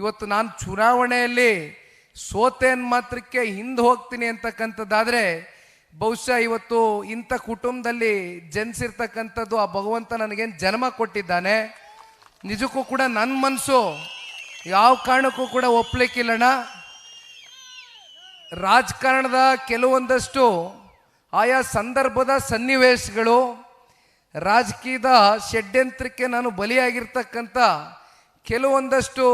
ಇವತ್ತು ನಾನು ಚುನಾವಣೆಯಲ್ಲಿ ಸೋತೇನ್ ಮಾತ್ರಕ್ಕೆ ಹಿಂದೆ ಹೋಗ್ತೀನಿ ಅಂತಕ್ಕಂಥದ್ದಾದರೆ ಬಹುಶಃ ಇವತ್ತು ಇಂಥ ಕುಟುಂಬದಲ್ಲಿ ಜನಿಸಿರ್ತಕ್ಕಂಥದ್ದು ಆ ಭಗವಂತ ನನಗೇನು ಜನ್ಮ ಕೊಟ್ಟಿದ್ದಾನೆ? ನಿಜಕ್ಕೂ ಕೂಡ ನನ್ನ ಮನಸ್ಸು ಯಾವ ಕಾರಣಕ್ಕೂ ಕೂಡ ಒಪ್ಪಲಿಕ್ಕಿಲ್ಲಣ್ಣ ರಾಜಕಾರಣದ ಕೆಲವೊಂದಷ್ಟು ಆಯಾ ಸಂದರ್ಭದ ಸನ್ನಿವೇಶಗಳು, ರಾಜಕೀಯದ ಷಡ್ಯಂತ್ರಕ್ಕೆ ನಾನು ಬಲಿಯಾಗಿರ್ತಕ್ಕಂಥ ಕೆಲವೊಂದಷ್ಟು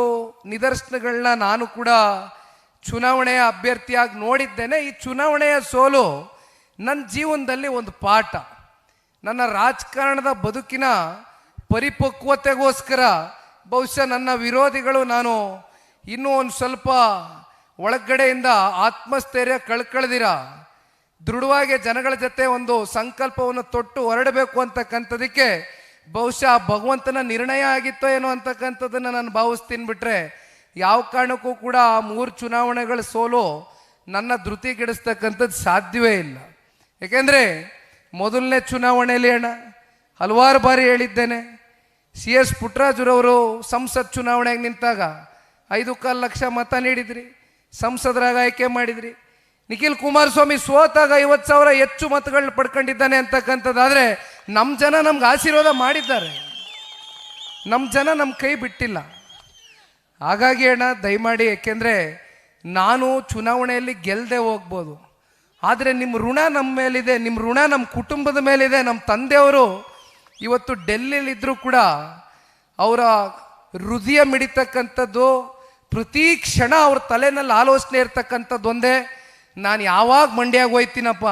ನಿದರ್ಶನಗಳನ್ನ ನಾನು ಕೂಡ ಚುನಾವಣೆಯ ಅಭ್ಯರ್ಥಿಯಾಗಿ ನೋಡಿದ್ದೇನೆ. ಈ ಚುನಾವಣೆಯ ಸೋಲು ನನ್ನ ಜೀವನದಲ್ಲಿ ಒಂದು ಪಾಠ. ನನ್ನ ರಾಜಕಾರಣದ ಬದುಕಿನ ಪರಿಪಕ್ವತೆಗೋಸ್ಕರ ಬಹುಶಃ ನನ್ನ ವಿರೋಧಿಗಳು ನಾನು ಇನ್ನೂ ಒಂದು ಸ್ವಲ್ಪ ಒಳಗಡೆಯಿಂದ ಆತ್ಮಸ್ಥೈರ್ಯ ಕಳ್ಕಳ್ದಿರ. ದೃಢವಾಗಿ ಜನಗಳ ಜೊತೆ ಒಂದು ಸಂಕಲ್ಪವನ್ನು ತೊಟ್ಟು ಹೊರಡಬೇಕು ಅಂತಕ್ಕಂಥದಕ್ಕೆ ಬಹುಶಃ ಭಗವಂತನ ನಿರ್ಣಯ ಆಗಿತ್ತೋ ಏನೋ ಅಂತಕ್ಕಂಥದ್ದನ್ನು ನಾನು ಭಾವಿಸ್ತೀನಿ ಬಿಟ್ರೆ ಯಾವ ಕಾರಣಕ್ಕೂ ಕೂಡ ಆ ಮೂರು ಚುನಾವಣೆಗಳ ಸೋಲು ನನ್ನ ಧೃತಿಗೆಡಿಸ್ತಕ್ಕಂಥದ್ದು ಸಾಧ್ಯವೇ ಇಲ್ಲ. ಏಕೆಂದರೆ ಮೊದಲನೇ ಚುನಾವಣೆಯಲ್ಲಿ ಅಣ್ಣ ಹಲವಾರು ಬಾರಿ ಹೇಳಿದ್ದೇನೆ, ಸಿ ಎಸ್ ಪುಟ್ರಾಜುರವರು ಸಂಸತ್ ಚುನಾವಣೆಗೆ ನಿಂತಾಗ ಐದು ಕಾಲು ಲಕ್ಷ ಮತ ನೀಡಿದ್ರಿ, ಸಂಸದರಾಗ ಆಯ್ಕೆ ಮಾಡಿದ್ರಿ. ನಿಖಿಲ್ ಕುಮಾರಸ್ವಾಮಿ ಸೋತಾಗ ಐವತ್ತು ಸಾವಿರ ಹೆಚ್ಚು ಮತಗಳನ್ನ ಪಡ್ಕೊಂಡಿದ್ದಾನೆ ಅಂತಕ್ಕಂಥದ್ದಾದ್ರೆ ನಮ್ಮ ಜನ ನಮ್ಗೆ ಆಶೀರ್ವಾದ ಮಾಡಿದ್ದಾರೆ. ನಮ್ಮ ಜನ ನಮ್ಮ ಕೈ ಬಿಟ್ಟಿಲ್ಲ. ಹಾಗಾಗಿ ಅಣ್ಣ, ದಯಮಾಡಿ ಏಕೆಂದರೆ ನಾನು ಚುನಾವಣೆಯಲ್ಲಿ ಗೆಲ್ಲದೆ ಹೋಗ್ಬೋದು. ಆದರೆ ನಿಮ್ಮ ಋಣ ನಮ್ಮ ಮೇಲಿದೆ ನಿಮ್ಮ ಋಣ ನಮ್ಮ ಕುಟುಂಬದ ಮೇಲಿದೆ ನಮ್ಮ ತಂದೆಯವರು ಇವತ್ತು ಡೆಲ್ಲಿಲಿದ್ದರೂ ಕೂಡ ಅವರ ಹೃದಯ ಮಿಡಿತಕ್ಕಂಥದ್ದು, ಪ್ರತಿ ಕ್ಷಣ ಅವ್ರ ತಲೆನಲ್ಲಿ ಆಲೋಚನೆ ಇರ್ತಕ್ಕಂಥದ್ದು ಒಂದೇ. ನಾನು ಯಾವಾಗ ಮಂಡ್ಯಾಗ ಹೋಯ್ತೀನಪ್ಪ,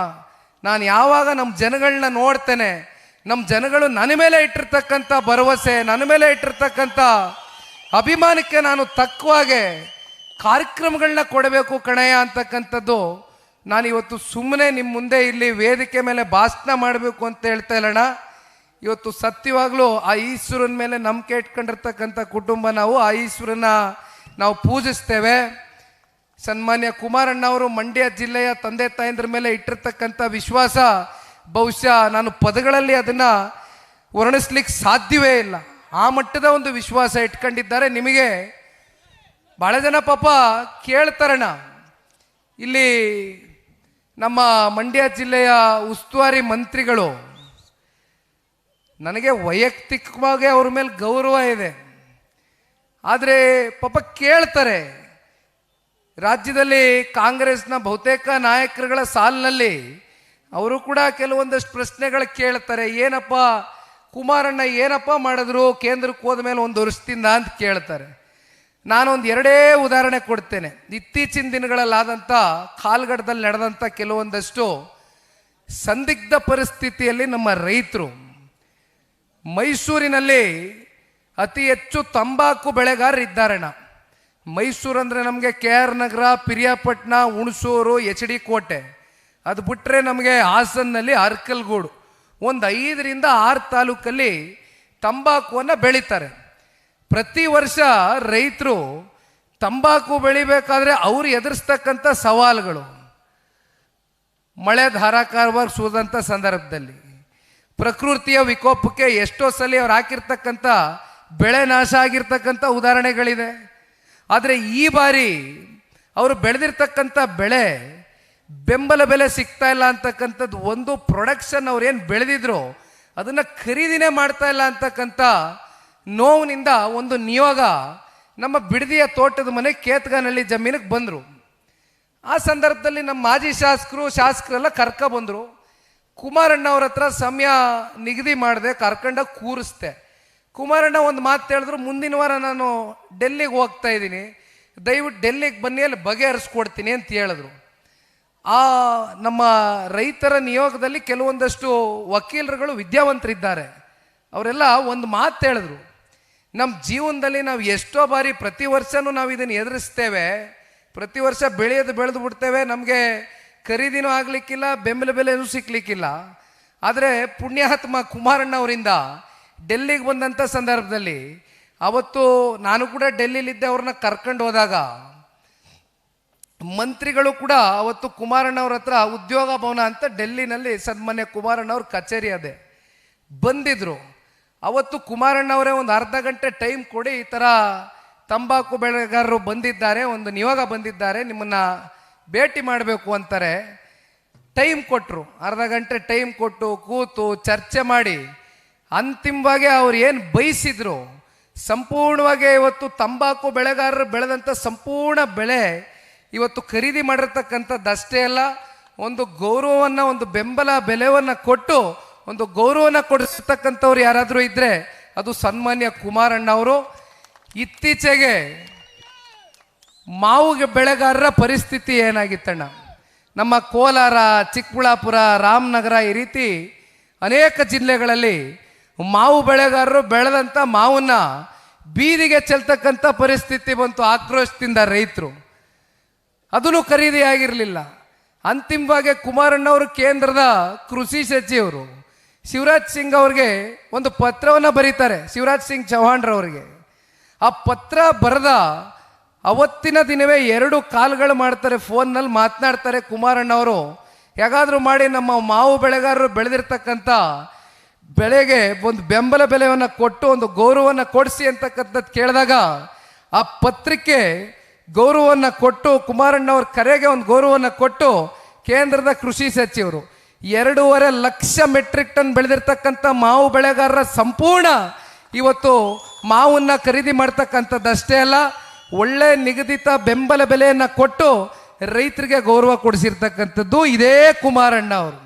ನಾನು ಯಾವಾಗ ನಮ್ಮ ಜನಗಳನ್ನ ನೋಡ್ತೇನೆ ನಮ್ಮ ಜನಗಳು ನನ್ನ ಮೇಲೆ ಇಟ್ಟಿರ್ತಕ್ಕಂಥ ಭರವಸೆ, ನನ್ನ ಮೇಲೆ ಇಟ್ಟಿರ್ತಕ್ಕಂಥ ಅಭಿಮಾನಕ್ಕೆ ನಾನು ತಕ್ಕವಾಗೆ ಕಾರ್ಯಕ್ರಮಗಳನ್ನ ಕೊಡಬೇಕು ಕಣಯ್ಯ ಅಂತಕ್ಕಂಥದ್ದು ನಾನು ಇವತ್ತು ಸುಮ್ಮನೆ ನಿಮ್ಮ ಮುಂದೆ ಇಲ್ಲಿ ವೇದಿಕೆ ಮೇಲೆ ಭಾಷಣ ಮಾಡಬೇಕು ಅಂತ ಹೇಳ್ತಾ ಇಲ್ಲಣ್ಣ ಇವತ್ತು ಸತ್ಯವಾಗ್ಲೂ ಆ ಈಶ್ವರನ ಮೇಲೆ ನಂಬಿಕೆ ಇಟ್ಕೊಂಡಿರ್ತಕ್ಕಂಥ ಕುಟುಂಬ ನಾವು, ಆ ಈಶ್ವರನ ನಾವು ಪೂಜಿಸ್ತೇವೆ. ಸನ್ಮಾನ್ಯ ಕುಮಾರಣ್ಣ ಅವರು ಮಂಡ್ಯ ಜಿಲ್ಲೆಯ ತಂದೆ ತಾಯಂದ್ರ ಮೇಲೆ ಇಟ್ಟಿರ್ತಕ್ಕಂಥ ವಿಶ್ವಾಸ ಬಹುಶಃ ನಾನು ಪದಗಳಲ್ಲಿ ಅದನ್ನ ವರ್ಣಿಸ್ಲಿಕ್ಕೆ ಸಾಧ್ಯವೇ ಇಲ್ಲ. ಆ ಮಟ್ಟದ ಒಂದು ವಿಶ್ವಾಸ ಇಟ್ಕೊಂಡಿದ್ದಾರೆ. ನಿಮಗೆ ಬಹಳ ಜನ ಪಾಪ ಕೇಳ್ತಾರಣ. ಇಲ್ಲಿ ನಮ್ಮ ಮಂಡ್ಯ ಜಿಲ್ಲೆಯ ಉಸ್ತುವಾರಿ ಮಂತ್ರಿಗಳು, ನನಗೆ ವೈಯಕ್ತಿಕವಾಗಿ ಅವ್ರ ಮೇಲೆ ಗೌರವ ಇದೆ. ಆದರೆ ಪಾಪ ಕೇಳ್ತಾರೆ. ರಾಜ್ಯದಲ್ಲಿ ಕಾಂಗ್ರೆಸ್ನ ಬಹುತೇಕ ನಾಯಕರುಗಳ ಸಾಲಿನಲ್ಲಿ ಅವರು ಕೂಡ ಕೆಲವೊಂದಷ್ಟು ಪ್ರಶ್ನೆಗಳು ಕೇಳ್ತಾರೆ, ಏನಪ್ಪ ಕುಮಾರಣ್ಣ ಏನಪ್ಪ ಮಾಡಿದ್ರು, ಕೇಂದ್ರಕ್ಕೆ ಹೋದ ಮೇಲೆ ಒಂದು ವರ್ಷದಿಂದ ಅಂತ ಕೇಳ್ತಾರೆ. ನಾನೊಂದು ಎರಡೇ ಉದಾಹರಣೆ ಕೊಡ್ತೇನೆ. ಇತ್ತೀಚಿನ ದಿನಗಳಲ್ಲಾದಂಥ ಕಾಲ್ಗಡದಲ್ಲಿ ನಡೆದಂಥ ಕೆಲವೊಂದಷ್ಟು ಸಂದಿಗ್ಧ ಪರಿಸ್ಥಿತಿಯಲ್ಲಿ ನಮ್ಮ ರೈತರು, ಮೈಸೂರಿನಲ್ಲಿ ಅತಿ ಹೆಚ್ಚು ತಂಬಾಕು ಬೆಳೆಗಾರರಿದ್ದಾರಣ ಮೈಸೂರು ಅಂದರೆ ನಮಗೆ K R Nagar, Piriyapatna, Hunsur, H D Kote. ಅದು ಬಿಟ್ಟರೆ ನಮಗೆ ಹಾಸನ್ನಲ್ಲಿ ಅರ್ಕಲ್ಗೂಡು. ಒಂದು ಐದರಿಂದ ಆರು ತಾಲೂಕಲ್ಲಿ ತಂಬಾಕುವನ್ನು ಬೆಳೀತಾರೆ. ಪ್ರತಿ ವರ್ಷ ರೈತರು ತಂಬಾಕು ಬೆಳಿಬೇಕಾದ್ರೆ ಅವ್ರು ಎದುರಿಸ್ತಕ್ಕಂಥ ಸವಾಲುಗಳು. ಮಳೆ ಧಾರಾಕಾರವಾಗಿ ಸುರಿದಂಥ ಸಂದರ್ಭದಲ್ಲಿ. ಪ್ರಕೃತಿಯ ವಿಕೋಪಕ್ಕೆ ಎಷ್ಟೋ ಸಲ ಅವ್ರು ಹಾಕಿರ್ತಕ್ಕಂಥ ಬೆಳೆ ನಾಶ ಆಗಿರ್ತಕ್ಕಂಥ ಉದಾಹರಣೆಗಳಿದೆ. ಆದರೆ ಈ ಬಾರಿ ಅವರು ಬೆಳೆದಿರ್ತಕ್ಕಂಥ ಬೆಳೆ ಬೆಂಬಲ ಬೆಲೆ ಸಿಗ್ತಾ ಇಲ್ಲ ಅಂತಕ್ಕಂಥದ್ದು ಒಂದು ಪ್ರೊಡಕ್ಷನ್ ಅವ್ರು ಏನು ಬೆಳೆದಿದ್ರು, ಅದನ್ನು ಖರೀದಿನೇ ಮಾಡ್ತಾ ಇಲ್ಲ ಅಂತಕ್ಕಂಥ ನೋವಿನಿಂದ ಒಂದು ನಿಯೋಗ ನಮ್ಮ ಬಿಡದಿಯ ತೋಟದ ಮನೆ ಕೇತ್ಗಾನಹಳ್ಳಿ ಜಮೀನಿಗೆ ಬಂದರು. ಆ ಸಂದರ್ಭದಲ್ಲಿ ನಮ್ಮ ಮಾಜಿ ಶಾಸಕರು, ಶಾಸಕರೆಲ್ಲ ಕರ್ಕ ಬಂದರು. ಕುಮಾರಣ್ಣ ಅವ್ರ ಹತ್ರ ಸಮಯ ನಿಗದಿ ಮಾಡಿದೆ, ಕರ್ಕಂಡ ಕೂರಿಸ್ದೆ. ಕುಮಾರಣ್ಣ ಒಂದು ಮಾತು ಹೇಳಿದ್ರು, ಮುಂದಿನ ವಾರ ನಾನು ಡೆಲ್ಲಿಗೆ ಹೋಗ್ತಾ ಇದ್ದೀನಿ. ದಯವಿಟ್ಟು ಡೆಲ್ಲಿಗೆ ಬನ್ನಿ, ಅಲ್ಲಿ ಬಗೆಹರಿಸ್ಕೊಡ್ತೀನಿ ಅಂತ ಹೇಳಿದ್ರು. ಆ ನಮ್ಮ ರೈತರ ನಿಯೋಗದಲ್ಲಿ ಕೆಲವೊಂದಷ್ಟು ವಕೀಲರುಗಳು ವಿದ್ಯಾವಂತರಿದ್ದಾರೆ. ಅವರೆಲ್ಲ ಒಂದು ಮಾತು ಹೇಳಿದ್ರು. ನಮ್ಮ ಜೀವನದಲ್ಲಿ ನಾವು ಎಷ್ಟೋ ಬಾರಿ ಪ್ರತಿ ವರ್ಷನೂ ನಾವು ಇದನ್ನು ಎದುರಿಸ್ತೇವೆ. ಪ್ರತಿ ವರ್ಷ ಬೆಳೆಯೋದು ಬೆಳೆದು ಬಿಡ್ತೇವೆ. ನಮಗೆ ಖರೀದಿನೂ ಆಗಲಿಕ್ಕಿಲ್ಲ, ಬೆಂಬಲ ಬೆಲೆನೂ ಸಿಕ್ಕಲಿಕ್ಕಿಲ್ಲ ಆದರೆ ಪುಣ್ಯಾತ್ಮ ಕುಮಾರಣ್ಣ ಅವರಿಂದ ಡೆಲ್ಲಿಗೆ ಬಂದಂಥ ಸಂದರ್ಭದಲ್ಲಿ, ಅವತ್ತು ನಾನು ಕೂಡ ಡೆಲ್ಲಿಲಿದ್ದೆ, ಅವ್ರನ್ನ ಕರ್ಕೊಂಡು ಹೋದಾಗ ಮಂತ್ರಿಗಳು ಕೂಡ ಅವತ್ತು ಕುಮಾರಣ್ಣವ್ರ ಹತ್ರ ಉದ್ಯೋಗ ಭವನ ಅಂತ ಡೆಲ್ಲಿನಲ್ಲಿ ಸನ್ಮಾನ್ಯ ಕುಮಾರಣ್ಣವ್ರ ಕಚೇರಿ ಅದೇ. ಬಂದಿದ್ರು. ಅವತ್ತು ಕುಮಾರಣ್ಣವರೇ ಒಂದು ಅರ್ಧ ಗಂಟೆ ಟೈಮ್ ಕೊಡಿ ಈ ಥರ ತಂಬಾಕು ಬೆಳೆಗಾರರು ಬಂದಿದ್ದಾರೆ, ಒಂದು ನಿಯೋಗ ಬಂದಿದ್ದಾರೆ, ನಿಮ್ಮನ್ನ ಭೇಟಿ ಮಾಡಬೇಕು ಅಂತಾರೆ. ಟೈಮ್ ಕೊಟ್ಟರು ಅರ್ಧ ಗಂಟೆ ಟೈಮ್ ಕೊಟ್ಟು ಕೂತು ಚರ್ಚೆ ಮಾಡಿ. ಅಂತಿಮವಾಗಿ ಅವ್ರು ಏನು ಬಯಸಿದ್ರು? ಸಂಪೂರ್ಣವಾಗಿ ಇವತ್ತು ತಂಬಾಕು ಬೆಳೆಗಾರರು ಬೆಳೆದಂಥ ಸಂಪೂರ್ಣ ಬೆಳೆ ಇವತ್ತು ಖರೀದಿ ಮಾಡಿರ್ತಕ್ಕಂಥದ್ದಷ್ಟೇ ಅಲ್ಲ, ಒಂದು ಗೌರವವನ್ನು, ಒಂದು ಬೆಂಬಲ ಬೆಲೆಯನ್ನು ಕೊಟ್ಟು, ಒಂದು ಗೌರವನ ಕೊಡಿಸ್ತಕ್ಕಂಥವ್ರು ಯಾರಾದರೂ ಇದ್ದರೆ ಅದು ಸನ್ಮಾನ್ಯ ಕುಮಾರಣ್ಣ ಅವರು. ಇತ್ತೀಚೆಗೆ ಮಾವು ಬೆಳೆಗಾರರ ಪರಿಸ್ಥಿತಿ ಏನಾಗಿತ್ತಣ್ಣ? ನಮ್ಮ ಕೋಲಾರ, ಚಿಕ್ಕಬಳ್ಳಾಪುರ, ರಾಮನಗರ ಈ ರೀತಿ ಅನೇಕ ಜಿಲ್ಲೆಗಳಲ್ಲಿ ಮಾವು ಬೆಳೆಗಾರರು ಬೆಳೆದಂಥ ಮಾವನ್ನ ಬೀದಿಗೆ ಚೆಲ್ತಕ್ಕಂಥ ಪರಿಸ್ಥಿತಿ ಬಂತು, ಆಕ್ರೋಶದಿಂದ ರೈತರು. ಅದನ್ನು ಖರೀದಿ ಆಗಿರಲಿಲ್ಲ ಅಂತಿಮವಾಗಿ ಕುಮಾರಣ್ಣವರು ಕೇಂದ್ರದ ಕೃಷಿ ಸಚಿವರು ಶಿವರಾಜ್ ಸಿಂಗ್ ಅವ್ರಿಗೆ ಒಂದು ಪತ್ರವನ್ನು ಬರೀತಾರೆ, ಶಿವರಾಜ್ ಸಿಂಗ್ ಚೌಹಾಣ್ರವ್ರಿಗೆ ಆ ಪತ್ರ ಬರೆದ ಅವತ್ತಿನ ದಿನವೇ ಎರಡು ಕಾಲ್ಗಳು ಮಾಡ್ತಾರೆ, ಫೋನ್ನಲ್ಲಿ ಮಾತನಾಡ್ತಾರೆ ಕುಮಾರಣ್ಣವರು. ಹೇಗಾದರೂ ಮಾಡಿ ನಮ್ಮ ಮಾವು ಬೆಳೆಗಾರರು ಬೆಳೆದಿರ್ತಕ್ಕಂಥ ಬೆಳೆಗೆ ಒಂದು ಬೆಂಬಲ ಬೆಲೆಯನ್ನು ಕೊಟ್ಟು ಒಂದು ಗೌರವವನ್ನು ಕೊಡಿಸಿ ಅಂತಕ್ಕಂಥದ್ದು ಕೇಳಿದಾಗ ಆ ಪತ್ರಿಕೆ ಗೌರವವನ್ನು ಕೊಟ್ಟು ಕುಮಾರಣ್ಣವ್ರ ಕರೆಗೆ ಒಂದು ಗೌರವವನ್ನು ಕೊಟ್ಟು ಕೇಂದ್ರದ ಕೃಷಿ ಸಚಿವರು, ಎರಡೂವರೆ ಲಕ್ಷ ಮೆಟ್ರಿಕ್ ಟನ್ ಬೆಳೆದಿರ್ತಕ್ಕಂಥ ಮಾವು ಬೆಳೆಗಾರರ ಸಂಪೂರ್ಣ ಇವತ್ತು ಮಾವನ್ನ ಖರೀದಿ ಮಾಡ್ತಕ್ಕಂಥದ್ದಷ್ಟೇ ಅಲ್ಲ, ಒಳ್ಳೆ ನಿಗದಿತ ಬೆಂಬಲ ಬೆಲೆಯನ್ನು ಕೊಟ್ಟು ರೈತರಿಗೆ ಗೌರವ ಕೊಡಿಸಿರ್ತಕ್ಕಂಥದ್ದು ಇದೇ ಕುಮಾರಣ್ಣ ಅವರು